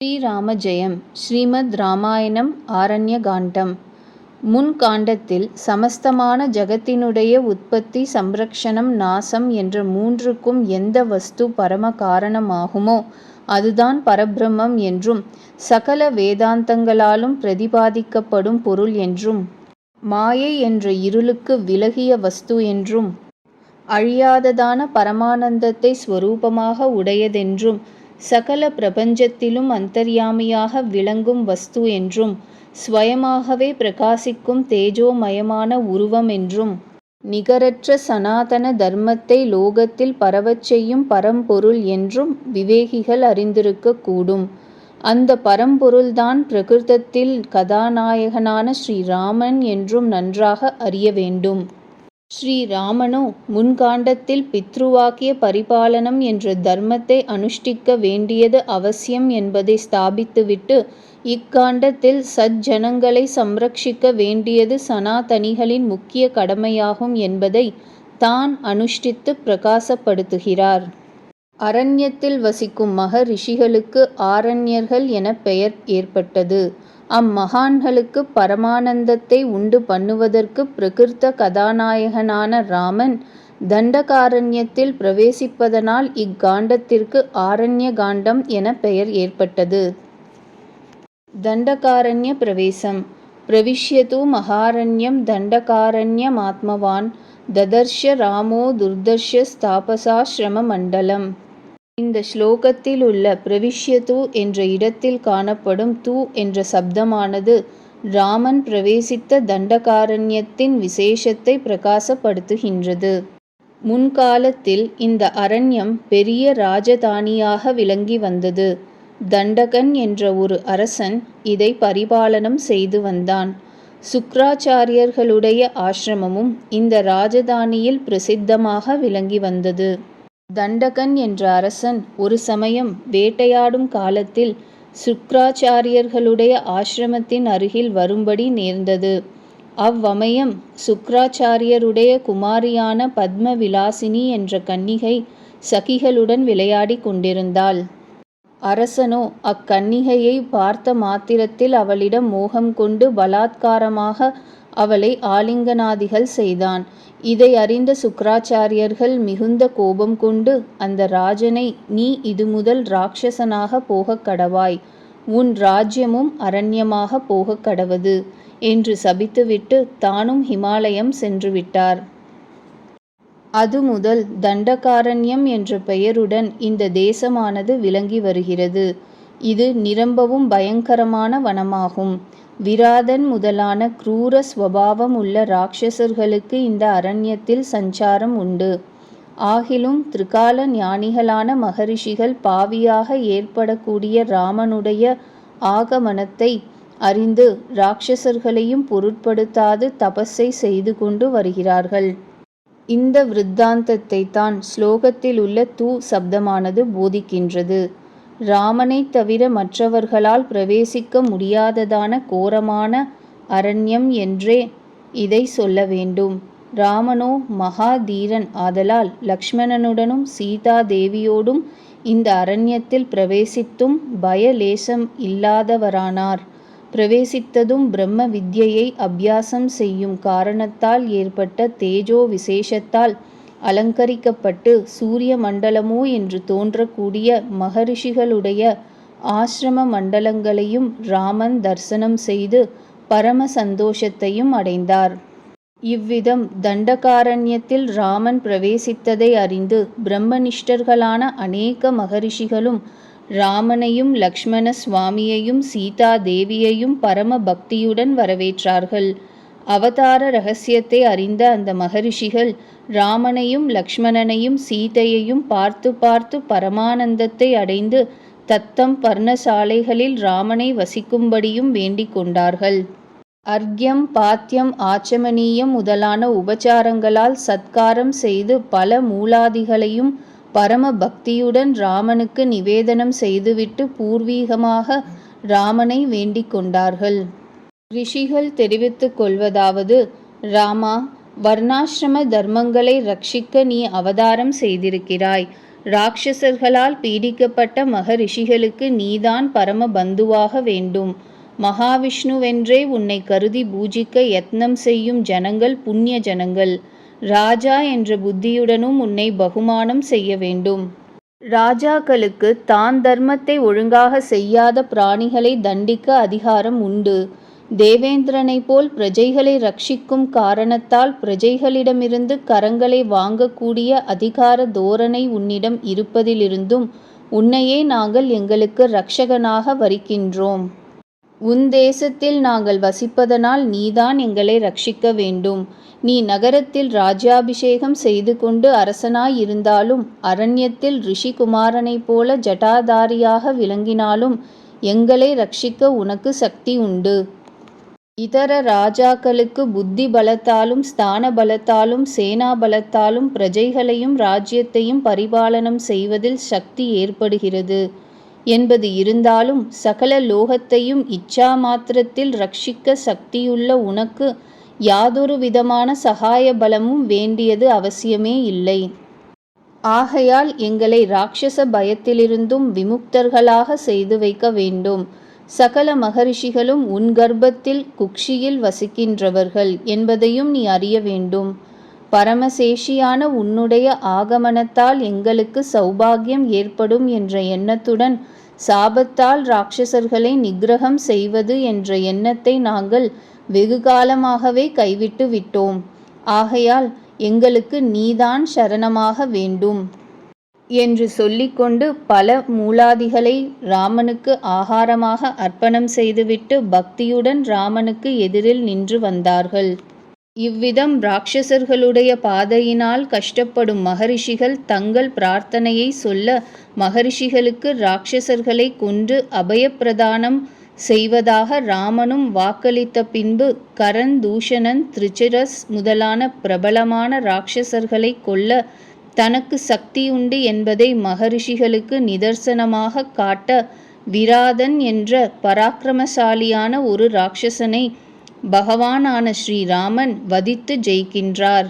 ஸ்ரீராம ஜெயம் ஸ்ரீமத் ராமாயணம் ஆரண்யகாண்டம். முன் காண்டத்தில் சமஸ்தமான ஜகத்தினுடைய உற்பத்தி சம்ரக்ஷணம் நாசம் என்ற மூன்றுக்கும் எந்த வஸ்து பரம காரணமாகுமோ அதுதான் பரபிரம்மம் என்றும் சகல வேதாந்தங்களாலும் பிரதிபாதிக்கப்படும் பொருள் என்றும் மாயை என்ற இருளுக்கு விலகிய வஸ்து என்றும் அழியாததான பரமானந்தத்தை ஸ்வரூபமாக உடையதென்றும் சகல பிரபஞ்சத்திலும் அந்தர்யாமியாக விளங்கும் வஸ்து என்றும் ஸ்வயமாகவே பிரகாசிக்கும் தேஜோமயமான உருவம் என்றும் நிகரற்ற சனாதன தர்மத்தை லோகத்தில் பரவச் செய்யும் பரம்பொருள் என்றும் விவேகிகள் அறிந்திருக்கக்கூடும் அந்த பரம்பொருள்தான் பிரகிருதத்தில் கதாநாயகனான ஸ்ரீராமன் என்றும் நன்றாக அறிய வேண்டும். ஸ்ரீராமனோ முன்காண்டத்தில் பித்ருவாக்கிய பரிபாலனம் என்ற தர்மத்தை அனுஷ்டிக்க வேண்டியது அவசியம் என்பதை ஸ்தாபித்துவிட்டு இக்காண்டத்தில் சஜ்ஜனங்களை சம்ரக்ஷிக்க வேண்டியது சனாதனிகளின் முக்கிய கடமையாகும் என்பதை தான் அனுஷ்டித்து பிரகாசப்படுத்துகிறார். அரண்யத்தில் வசிக்கும் மகரிஷிகளுக்கு ஆரண்யர்கள் என பெயர் ஏற்பட்டது. அம்மகான்களுக்கு பரமானந்தத்தை உண்டு பண்ணுவதற்கு பிரகிருத்த கதாநாயகனான ராமன் தண்டகாரண்யத்தில் பிரவேசிப்பதனால் இக்காண்டத்திற்கு ஆரண்ய காண்டம் என பெயர் ஏற்பட்டது. தண்டகாரண்ய பிரவேசம். பிரவிஷ்யது மகாரண்யம் தண்டகாரண்யமாத்மவான் ததர்ஷ ராமோ துர்தர்ஷ ஸ்தாபசாசிரம மண்டலம். இந்த ஸ்லோகத்தில் உள்ள பிரவிஷ்யது என்ற இடத்தில் காணப்படும் தூ என்ற சப்தமானது ராமன் பிரவேசித்த தண்டகாரண்யத்தின் விசேஷத்தை பிரகாசப்படுத்துகின்றது. முன்காலத்தில் இந்த அரண்யம் பெரிய ராஜதானியாக விளங்கி வந்தது. தண்டகன் என்ற ஒரு அரசன் இதை பரிபாலனம் செய்து வந்தான். சுக்ராச்சாரியர்களுடைய ஆசிரமமும் இந்த ராஜதானியில் பிரசித்தமாக விளங்கி வந்தது. தண்டகன் என்ற அரசன் ஒரு சமயம் வேட்டையாடும் காலத்தில் சுக்ராச்சாரியர்களுடைய ஆசிரமத்தின் அருகில் வரும்படி நேர்ந்தது. அவ்வமயம் சுக்ராச்சாரியருடைய குமாரியான பத்ம விலாசினி என்ற கன்னிகை சகிகளுடன் விளையாடி கொண்டிருந்தாள். அரசனோ அக்கன்னிகையை பார்த்த மாத்திரத்தில் அவளிடம் மோகம் கொண்டு பலாத்காரமாக அவளை ஆலிங்கனாதிகள் செய்தான். இதை அறிந்த சுக்ராச்சாரியர்கள் மிகுந்த கோபம் கொண்டு அந்த ராஜனை நீ இது முதல் ராட்சசனாக போகக் கடவாய். உன் ராஜ்யமும் அரண்யமாக போகக் கடவது என்று சபித்துவிட்டு தானும் ஹிமாலயம் சென்று விட்டார் அது முதல் தண்டகாரண்யம் என்ற பெயருடன் இந்த தேசமானது விளங்கி வருகிறது. இது நிரம்பவும் பயங்கரமான வனமாகும். விராதன் முதலான குரூர ஸ்வபாவம் உள்ள ராட்சசர்களுக்கு இந்த அரண்யத்தில் சஞ்சாரம் உண்டு. ஆகிலும் திரிகால ஞானிகளான மகரிஷிகள் பாவியாக ஏற்படக்கூடிய ராமனுடைய ஆகமனத்தை அறிந்து ராட்சசர்களையும் பொருட்படுத்தாது தபஸை செய்து கொண்டு வருகிறார்கள். இந்த விருத்தாந்தத்தை தான் ஸ்லோகத்தில் உள்ள தூ சப்தமானது போதிக்கின்றது. ராமனைத் தவிர மற்றவர்களால் பிரவேசிக்க முடியாததான கோரமான அரண்யம் என்றே இதை சொல்ல வேண்டும். ராமனோ மகாதீரன் ஆதலால் லக்ஷ்மணனுடனும் சீதா தேவியோடும் இந்த அரண்யத்தில் பிரவேசித்தும் பயலேசம் இல்லாதவரானார். பிரவேசித்ததும் பிரம்ம வித்யையை அபியாசம் செய்யும் காரணத்தால் ஏற்பட்ட தேஜோ விசேஷத்தால் அலங்கரிக்கப்பட்டு சூரிய மண்டலமோ என்று தோன்றக்கூடிய மகரிஷிகளுடைய ஆசிரம மண்டலங்களையும் ராமன் தரிசனம் செய்து பரம சந்தோஷத்தையும் அடைந்தார். இவ்விதம் தண்டகாரண்யத்தில் ராமன் பிரவேசித்ததை அறிந்து பிரம்மனிஷ்டர்களான அநேக மகரிஷிகளும் ராமனையும் லக்ஷ்மண சுவாமியையும் சீதா தேவியையும் பரம பக்தியுடன் வரவேற்றார்கள். அவதார ரகசியத்தை அறிந்த அந்த மகரிஷிகள் ராமனையும் லக்ஷ்மணனையும் சீதையையும் பார்த்து பார்த்து பரமானந்தத்தை அடைந்து தத்தம் பர்ணசாலைகளில் ராமனை வசிக்கும்படியும் வேண்டிக் கொண்டார்கள். அர்க்யம் பாத்தியம் ஆச்சமனீயம் முதலான உபச்சாரங்களால் சத்காரம் செய்து பல மூலாதிகளையும் பரம பக்தியுடன் ராமனுக்கு நிவேதனம் செய்துவிட்டு பூர்வீகமாக ராமனை வேண்டிக் கொண்டார்கள். ரிஷிகள் தெரிவித்துக் கொள்வதாவது ராமா வர்ணாசிரம தர்மங்களை ரட்சிக்க நீ அவதாரம் செய்திருக்கிறாய். ராட்சசர்களால் பீடிக்கப்பட்ட மகரிஷிகளுக்கு நீதான் பரம பந்துவாக வேண்டும். மகாவிஷ்ணுவென்றே உன்னை கருதி பூஜிக்க யத்னம் செய்யும் ஜனங்கள் புண்ணிய ஜனங்கள். ராஜா என்ற புத்தியுடனும் உன்னை பகுமானம் செய்ய வேண்டும். ராஜாக்களுக்கு தான் தர்மத்தை ஒழுங்காக செய்யாத பிராணிகளை தண்டிக்க அதிகாரம் உண்டு. தேவேந்திரனைப் போல் பிரஜைகளை ரட்சிக்கும் காரணத்தால் பிரஜைகளிடமிருந்து கரங்களை வாங்கக்கூடிய அதிகார தோரணை உன்னிடம் இருப்பதிலிருந்தும் உன்னையே நாங்கள் எங்களுக்கு ரட்சகனாக வரிக்கின்றோம். உன் தேசத்தில் நாங்கள் வசிப்பதனால் நீதான் எங்களை ரட்சிக்க வேண்டும். நீ நகரத்தில் ராஜ்யாபிஷேகம் செய்து கொண்டு அரசனாயிருந்தாலும் அரண்யத்தில் ரிஷிகுமாரனைப் போல ஜட்டாதாரியாக விளங்கினாலும் எங்களை ரட்சிக்க உனக்கு சக்தி உண்டு. இதர ராஜாக்களுக்கு புத்தி பலத்தாலும் ஸ்தான பலத்தாலும் சேனா பலத்தாலும் பிரஜைகளையும் ராஜ்யத்தையும் பரிபாலனம் செய்வதில் சக்தி ஏற்படுகிறது. என்பது இருந்தாலும் சகல லோகத்தையும் இச்சா மாத்திரத்தில் ரட்சிக்க சக்தியுள்ள உனக்கு யாதொரு விதமான சகாய பலமும் வேண்டியது அவசியமே இல்லை. ஆகையால் எங்களை ராட்சச பயத்திலிருந்தும் விமுக்தர்களாக செய்து வைக்க வேண்டும். சகல மகரிஷிகளும் உன் கர்ப்பத்தில் குக்ஷியில் வசிக்கின்றவர்கள் என்பதையும் நீ அறிய வேண்டும். பரமசேஷியான உன்னுடைய ஆகமனத்தால் எங்களுக்கு சௌபாகியம் ஏற்படும் என்ற எண்ணத்துடன் சாபத்தால் ராட்சசர்களை நிகிரகம் செய்வது என்ற எண்ணத்தை நாங்கள் வெகுகாலமாகவே கைவிட்டு விட்டோம். ஆகையால் எங்களுக்கு நீதான் சரணமாக வேண்டும். என்று சொல்லிக்கொண்டு பல மூலாதிகளை ராமனுக்கு ஆகாரமாக அர்ப்பணம் செய்துவிட்டு பக்தியுடன் ராமனுக்கு எதிரில் நின்று வந்தார்கள். இவ்விதம் ராட்சசர்களுடைய பாதையினால் கஷ்டப்படும் மகரிஷிகள் தங்கள் பிரார்த்தனையை சொல்ல மகரிஷிகளுக்கு ராட்சசர்களை கொன்று அபயப்பிரதானம் செய்வதாக ராமனும் வாக்களித்த பின்பு கரண் தூஷணன் திருச்சிரஸ் முதலான பிரபலமான ராட்சசர்களை கொல்ல தனக்கு சக்தி உண்டு என்பதை மகரிஷிகளுக்கு நிதர்சனமாக காட்ட விராதன் என்ற பராக்கிரமசாலியான ஒரு ராட்சசனை பகவானான ஸ்ரீராமன் வதித்து ஜெயிக்கின்றார்.